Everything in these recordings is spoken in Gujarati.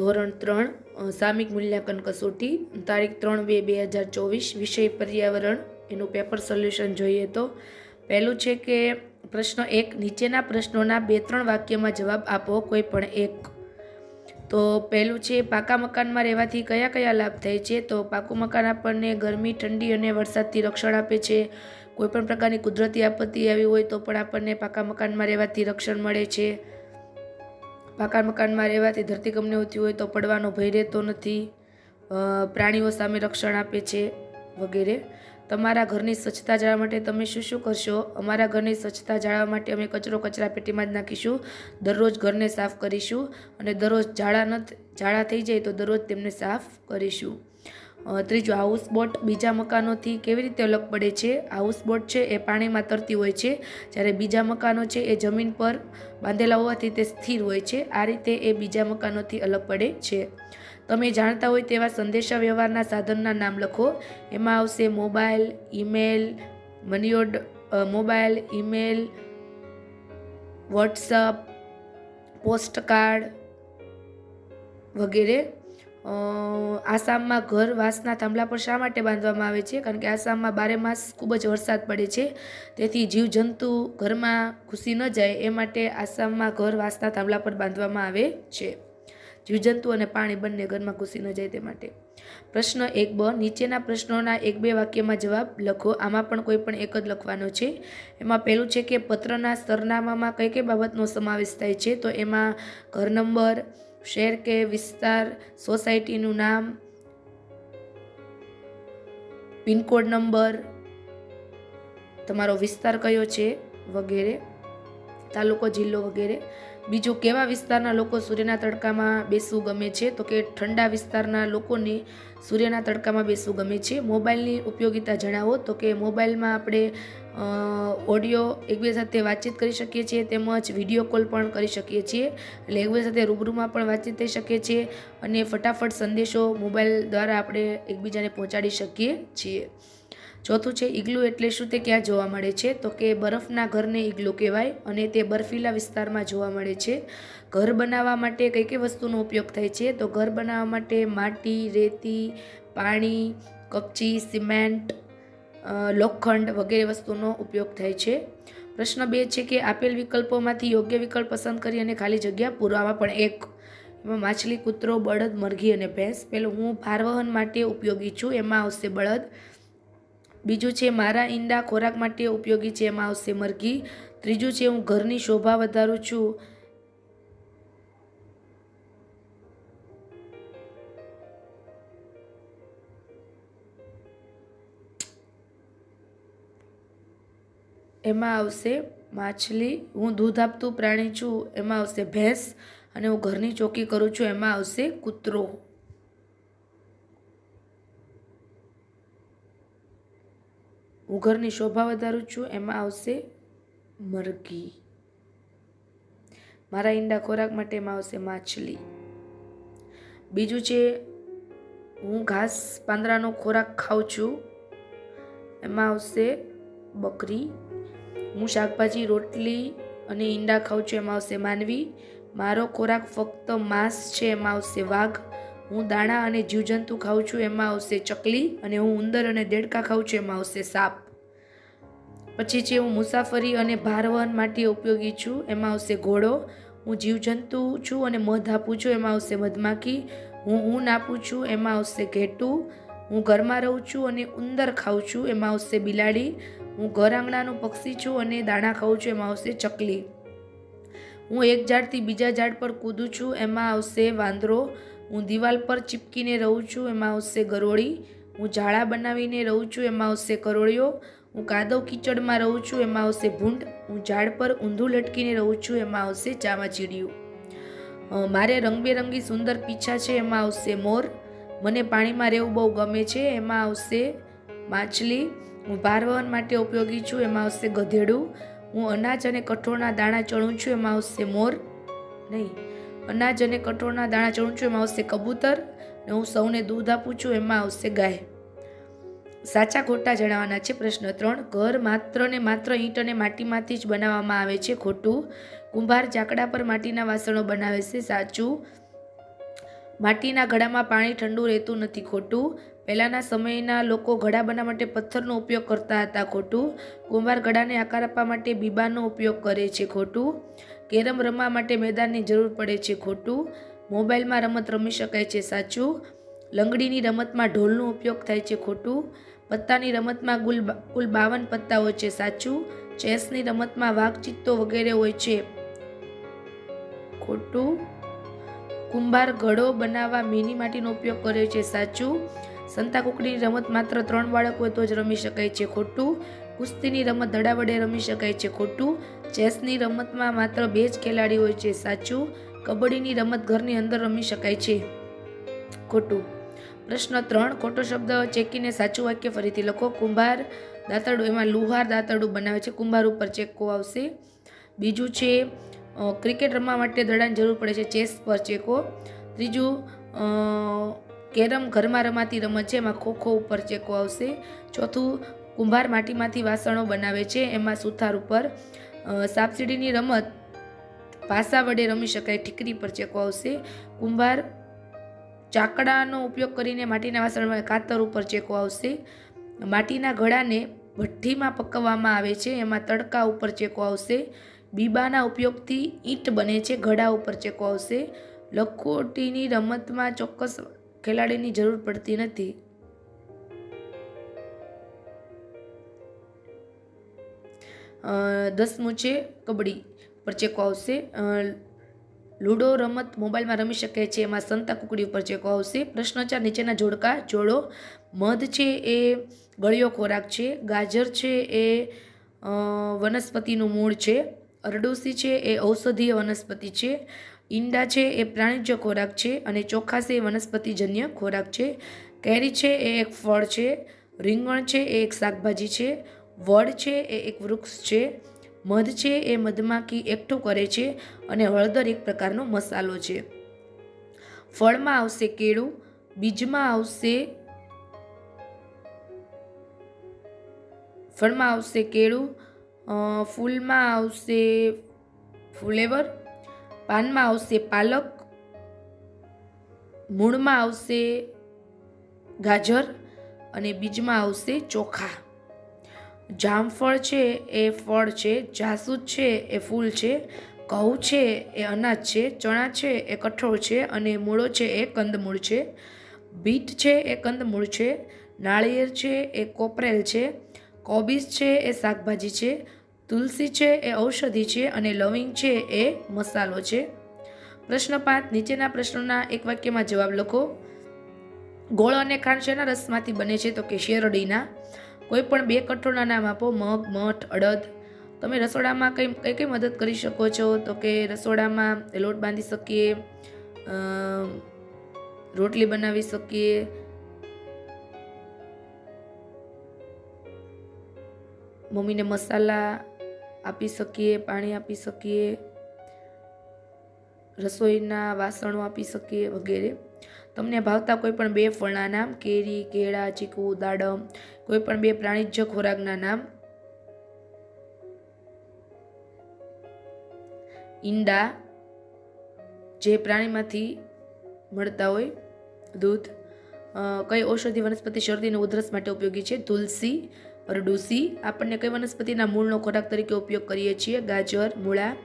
ધોરણ ત્રણ સામિક મૂલ્યાંકન કસોટી, તારીખ ત્રણ બે બે હજાર ચોવીસ, વિષય પર્યાવરણ, એનું પેપર સોલ્યુશન જોઈએ તો. પહેલું છે કે પ્રશ્ન એક, નીચેના પ્રશ્નોના બે ત્રણ વાક્યમાં જવાબ આપો, કોઈ પણ એક. તો પહેલું છે, પાકા મકાનમાં રહેવાથી કયા કયા લાભ થાય છે? તો પાકું મકાન આપણને ગરમી, ઠંડી અને વરસાદથી રક્ષણ આપે છે. કોઈપણ પ્રકારની કુદરતી આપત્તિ આવી હોય તો પણ આપણને પાકા મકાનમાં રહેવાથી રક્ષણ મળે છે. પાકા મકાનમાં રહેવાથી ધરતીકંપને થયું હોય તો પડવાનો ભય રહેતો નથી. પ્રાણીઓ સામે રક્ષણ આપે છે વગેરે. તમારા ઘરની સ્વચ્છતા જાળવવા માટે તમે શું શું કરશો? અમારા ઘરની સ્વચ્છતા જાળવવા માટે અમે કચરો કચરા પેટીમાં જ નાખીશું. દરરોજ ઘરને સાફ કરીશું અને દરરોજ ઝાડા ન ઝાડા થઈ જાય તો દરરોજ તેમને સાફ કરીશું. ત્રીજું હાઉસ બોટ બીજા મકાનોથી કેવી રીતે અલગ પડે છે? હાઉસ બોટ છે એ પાણીમાં તરતી હોય છે. જ્યારે બીજા મકાનો છે એ જમીન પર બાંધેલા હોવાથી તે સ્થિર હોય છે. આ રીતે એ બીજા મકાનોથી અલગ પડે છે. તમે જાણતા હોય તેવા સંદેશા વ્યવહારના સાધનના નામ લખો. એમાં આવશે mobile, email money order mobile, email, WhatsApp, postcard વગેરે. આસામમાં ઘર વાંસના થાંભલા પર શા માટે બાંધવામાં આવે છે? કારણ કે આસામમાં બારે માસ ખૂબ જ વરસાદ પડે છે. તેથી જીવજંતુ ઘરમાં ઘૂસી ન જાય એ માટે આસામમાં ઘર વાંસના થાંભલા પર બાંધવામાં આવે છે. જીવજંતુ અને પાણી બંને ઘરમાં ઘૂસી ન જાય તે માટે. પ્રશ્ન એક બ, નીચેના પ્રશ્નોના એક બે વાક્યમાં જવાબ લખો. આમાં પણ કોઈ પણ એક જ લખવાનો છે. એમાં પહેલું છે કે પત્રના સરનામામાં કઈ કઈ બાબતનો સમાવેશ થાય છે? તો એમાં ઘર નંબર શહેર કે વિસ્તાર, સોસાયટીનું નામ, પિનકોડ નંબર, તમારો વિસ્તાર કયો છે વગેરે, તાલુકો, જિલ્લો વગેરે. બીજું કેવા વિસ્તારના લોકો સૂર્યના તડકામાં બેસવું ગમે છે? તો કે ઠંડા વિસ્તારના લોકોને સૂર્યના તડકામાં બેસવું ગમે છે? મોબાઈલની ઉપયોગિતા જણાવો. તો કે મોબાઈલમાં આપણે ઓડિયો એકબીજા સાથે વાતચીત કરી શકીએ છીએ, તેમજ વીડિયો કોલ પણ કરી શકીએ છીએ. એટલે એકબીજા સાથે રૂબરૂમાં પણ વાતચીત થઈ શકીએ છીએ અને ફટાફટ સંદેશો મોબાઈલ દ્વારા આપણે એકબીજાને પહોંચાડી શકીએ છીએ. ચોથું છે, ઈગલું એટલે શું તે ક્યાં જોવા મળે છે? તો કે બરફના ઘરને ઈગલું કહેવાય અને તે બર્ફીલા વિસ્તારમાં જોવા મળે છે. ઘર બનાવવા માટે કઈ કઈ વસ્તુનો ઉપયોગ થાય છે? તો ઘર બનાવવા માટે માટી, રેતી, પાણી, કપચી, સિમેન્ટ લોખંડ વગેરે વસ્તુનો ઉપયોગ થાય છે. પ્રશ્ન બે છે કે આપેલ વિકલ્પોમાંથી યોગ્ય વિકલ્પ પસંદ કરી અને ખાલી જગ્યા પૂરવામાં પણ એક. એમાં માછલી, કૂતરો, બળદ, મરઘી અને ભેંસ. પેલું હું ભારવહન માટે ઉપયોગી છું. એમાં આવશે બળદ. બીજું છે, મારા ઈંડા ખોરાક માટે ઉપયોગી છે, એમાં આવશે મરઘી. ત્રીજું છે, હું ઘરની શોભા વધારું છું. એમાં આવશે માછલી. હું દૂધ આપતું પ્રાણી છું, એમાં આવશે ભેંસ. અને હું ઘરની ચોકી કરું છું, એમાં આવશે કૂતરો. હું ઘરની શોભા વધારું છું, એમાં આવશે મરઘી. મારા ઈંડા ખોરાક માટે એમાં આવશે માછલી. બીજું છે, હું ઘાસ પાંદડાનો ખોરાક ખાઉં છું, એમાં આવશે બકરી. હું શાકભાજી, રોટલી અને ઈંડા ખાઉં છું, એમાં આવશે માનવી. મારો ખોરાક ફક્ત માંસ છે, એમાં આવશે વાઘ. હું દાણા અને જીવજંતુ ખાઉં છું, એમાં આવશે ચકલી અને હું ઉંદર અને દેડકા ખાઉં છું, એમાં આવશે સાપ. પછી છે હું મુસાફરી અને ભારવહન માટે ઉપયોગી છું, એમાં આવશે ઘોડો. હું જીવજંતુ છું અને મધ આપું છું, એમાં આવશે મધમાખી. હું ઊન આપું છું, એમાં આવશે ઘેટું. હું ઘરમાં રહું છું અને ઉંદર ખાઉં છું, એમાં આવશે બિલાડી. હું ઘર આંગણાનું પક્ષી છું અને દાણા ખાઉં છું, એમાં આવશે ચકલી. હું એક ઝાડથી બીજા ઝાડ પર કૂદું છું, એમાં આવશે વાંદરો. હું દિવાલ પર ચીપકીને રહું છું, એમાં આવશે ગરોળી. હું ઝાડા બનાવીને રહું છું, એમાં આવશે કરોળીઓ. હું કાદવ કીચડમાં રહું છું, એમાં આવશે ભૂંડ. હું ઝાડ પર ઊંધું લટકીને રહું છું, એમાં આવશે ચામાચીડિયું. મારે રંગબેરંગી સુંદર પીછા છે, એમાં આવશે મોર. મને પાણીમાં રહેવું બહુ ગમે છે, એમાં આવશે માછલી. હું ભારવહન માટે ઉપયોગી છું, એમાં આવશે ગધેડું. હું અનાજ અને કઠોળના દાણા ચણું છું, એમાં આવશે મોર. નહીં અનાજ અને કઠોળના દાણા ચણું એમાં આવશે કબૂતર ને હું સૌને દૂધ આપું છું, એમાં આવશે ગાય. સાચા ખોટા જણાવવાના છે પ્રશ્ન ત્રણ. ઘર માત્ર ને માત્ર ઈંટ અને માટીમાંથી જ બનાવવામાં આવે છે ખોટું. કુંભાર ચાકડા પર માટીના વાસણો બનાવે છે, સાચું. માટીના ઘડામાં પાણી ઠંડુ રહેતું નથી ખોટું. પહેલાંના સમયના લોકો ઘડા બનાવવા માટે પથ્થરનો ઉપયોગ કરતા હતા ખોટું. કુંભાર ઘડાને આકાર આપવા માટે બીબાનો ઉપયોગ કરે છે ખોટું. કેરમ રમવા માટે મેદાનની જરૂર પડે છે ખોટું. મોબાઈલમાં રમત રમી શકાય છે સાચું. લંગડીની રમતમાં ઢોલનો ઉપયોગ થાય છે ખોટું. પત્તાની રમતમાં કુલ કુલ બાવન પત્તા હોય છે સાચું. ચેસની રમતમાં વાઘચિત્તો વગેરે હોય છે ખોટું. કુંભાર ઘડો બનાવવા મીની માટીનો ઉપયોગ કરે છે સાચું. સંતા કુકડીની રમત માત્ર ત્રણ બાળક હોય તો જ રમી શકાય છે ખોટું. કુસ્તીની રમત દડા વડે રમી શકાય છે. ખોટું? ચેસની રમતમાં માત્ર બે જ ખેલાડી હોય છે. સાચું? કબડ્ડીની રમત ઘરની અંદર રમી શકાય છે. ખોટું? પ્રશ્ન ત્રણ, ખોટો શબ્દ ચેકીને સાચું વાક્ય ફરીથી લખો. કુંભાર દાંતરડું, એમાં લુહાર દાંતરડું બનાવે છે. કુંભાર ઉપર ચેકો આવશે. બીજું છે ક્રિકેટ રમવા માટે દડાની જરૂર પડે છે. ચેસ પર ચેકો. ત્રીજું કેરમ ઘરમાં રમાતી રમત છે. એમાં ખોખો ઉપર ચેકો આવશે. ચોથું કુંભાર માટીમાંથી વાસણો બનાવે છે. એમાં સુથાર ઉપર સાપસીડીની રમત પાસા વડે રમી શકાય, ઠીકરી પર ચેકો આવશે. કુંભાર ચાકડાનો ઉપયોગ કરીને માટીના વાસણમાં કાતર ઉપર ચેકો આવશે. માટીના ઘડાને ભઠ્ઠીમાં પકવવામાં આવે છે. એમાં તડકા ઉપર ચેકો આવશે. બીબાના ઉપયોગથી ઈંટ બને છે. ઘડા ઉપર ચેકો આવશે. લખોટીની રમતમાં ચોક્કસ ખેલાડીની જરૂર પડતી નથી. દસમું છે કબડ્ડી. પર ચેકો આવશે. લૂડો રમત મોબાઈલમાં રમી શકે છે. એમાં સંતા કુકડી ઉપર ચેકો આવશે. પ્રશ્ન ચાર નીચેના જોડકા જોડો. મધ છે એ ગળ્યો ખોરાક છે. ગાજર છે એ વનસ્પતિનું મૂળ છે. અરડોસી છે એ ઔષધીય વનસ્પતિ છે. ઈંડા છે એ પ્રાણીજ ખોરાક છે અને ચોખા છે એ વનસ્પતિજન્ય ખોરાક છે. કેરી છે એ એક ફળ છે. રીંગણ છે એ એક શાકભાજી છે. વડ છે એ એક વૃક્ષ છે, મધ છે એ મધમાખી એકઠું કરે છે અને હળદર એક પ્રકારનો મસાલો છે. ફળમાં આવશે કેળું, બીજમાં આવશે ફળમાં આવશે કેળું ફૂલમાં આવશે ફુલેવર, પાનમાં આવશે પાલક, મૂળમાં આવશે ગાજર અને બીજમાં આવશે ચોખા. જામફળ છે એ ફળ છે જાસૂદ છે એ ફૂલ છે ઘઉં છે એ અનાજ છે ચણા છે એ કઠોળ છે અને મૂળો છે એ કંદમૂળ છે બીટ છે એ કંદમૂળ છે નાળિયેર છે એ કોપરેલ છે કોબીજ છે એ શાકભાજી છે તુલસી છે એ ઔષધિ છે અને લવિંગ છે એ મસાલો છે પ્રશ્ન પાંચ નીચેના પ્રશ્નોના એક વાક્યમાં જવાબ લખો ગોળ અને ખાંડ શેના રસમાંથી બને છે તો કે શેરડીના કોઈ પણ બે કઠોળના નામ આપો, મગ, મઠ, અડદ. તમે રસોડામાં કઈ કઈ કઈ મદદ કરી શકો છો? તો કે રસોડામાં લોટ બાંધી શકીએ રોટલી બનાવી શકીએ. મમ્મીને મસાલા આપી શકીએ, પાણી આપી શકીએ, રસોઈના વાસણો આપી શકીએ વગેરે. તમને ભાવતા કોઈ પણ બે ફળના નામ, કેરી, કેળા, ચીકુ, દાડમ, કોઈ પણ બે પ્રાણીજ ખોરાકના નામ. ઈંડા જે પ્રાણીમાંથી મળતા હોય, દૂધ કઈ ઔષધિ વનસ્પતિ શરદી ઉધરસ માટે ઉપયોગી છે? તુલસી, અરડુસી. આપણને કઈ વનસ્પતિના મૂળનો ખોરાક તરીકે ઉપયોગ કરીએ છીએ? ગાજર, મૂળા.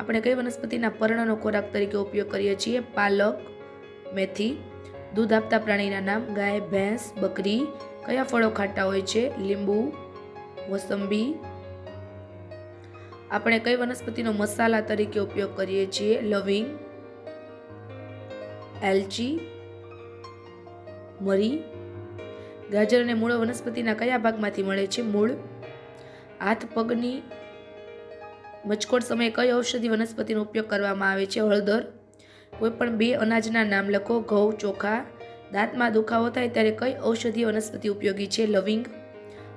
આપણે કઈ વનસ્પતિના પર્ણનો ખોરાક તરીકે ઉપયોગ કરીએ છીએ? પાલક મેથી, દૂધ આપતા પ્રાણીના નામ ગાય, ભેંસ, બકરી, કયા ફળો ખાટા હોય છે? લીંબુ, મોસંબી. આપણે કઈ વનસ્પતિનો મસાલા તરીકે ઉપયોગ કરીએ છીએ? લવિંગ, એલચી, મરી. ગાજર અને મૂળો વનસ્પતિના કયા ભાગમાંથી મળે છે? મૂળ. હાથ, પગની મચકોડ સમયે કઈ ઔષધિ વનસ્પતિનો ઉપયોગ કરવામાં આવે છે? હળદર કોઈ પણ બે અનાજના નામ લખો. ઘઉં, ચોખા. દાંતમાં દુખાવો થાય ત્યારે કઈ ઔષધીય વનસ્પતિ ઉપયોગી છે? લવિંગ.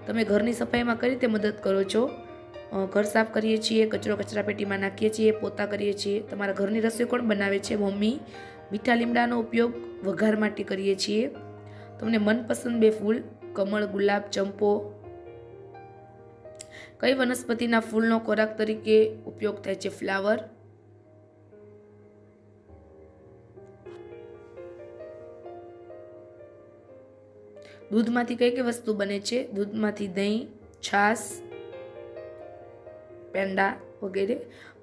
તમે ઘરની સફાઈમાં કઈ રીતે મદદ કરો છો? ઘર સાફ કરીએ છીએ, કચરો કચરા પેટીમાં નાખીએ છીએ, પોતા કરીએ છીએ. તમારા ઘરની રસોઈ કોણ બનાવે છે? મમ્મી. મીઠા લીમડાનો ઉપયોગ વઘાર માટે કરીએ છીએ. તમને મનપસંદ બે ફૂલ, કમળ, ગુલાબ, ચંપો. કઈ વનસ્પતિના ફૂલનો ખોરાક તરીકે ઉપયોગ થાય છે? ફ્લાવર. દૂધમાંથી કઈ કઈ વસ્તુ બને છે? દૂધમાંથી દહીં, છાશ, પેંડા વગેરે.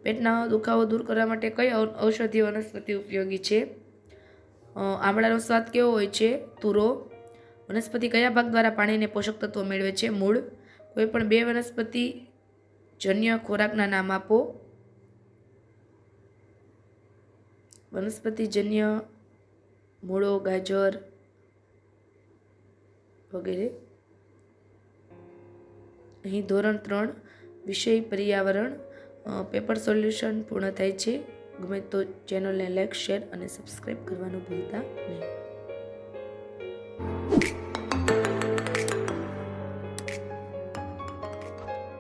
પેટના દુખાવો દૂર કરવા માટે કઈ ઔષધીય વનસ્પતિ ઉપયોગી છે? આમળાનો સ્વાદ કેવો હોય છે? તુરો. વનસ્પતિ કયા ભાગ દ્વારા પાણીને પોષક તત્વો મેળવે છે? મૂળ. કોઈ પણ બે વનસ્પતિ જન્ય ખોરાકના નામ આપો. વનસ્પતિજન્ય મૂળો, ગાજર વગેરે. અહીં ધોરણ ત્રણ, વિષય પર્યાવરણ પેપર સોલ્યુશન પૂર્ણ થાય છે. ગમે તો ચેનલને લાઈક શેર અને સબસ્ક્રાઈબ કરવાનું ભૂલતા નહીં.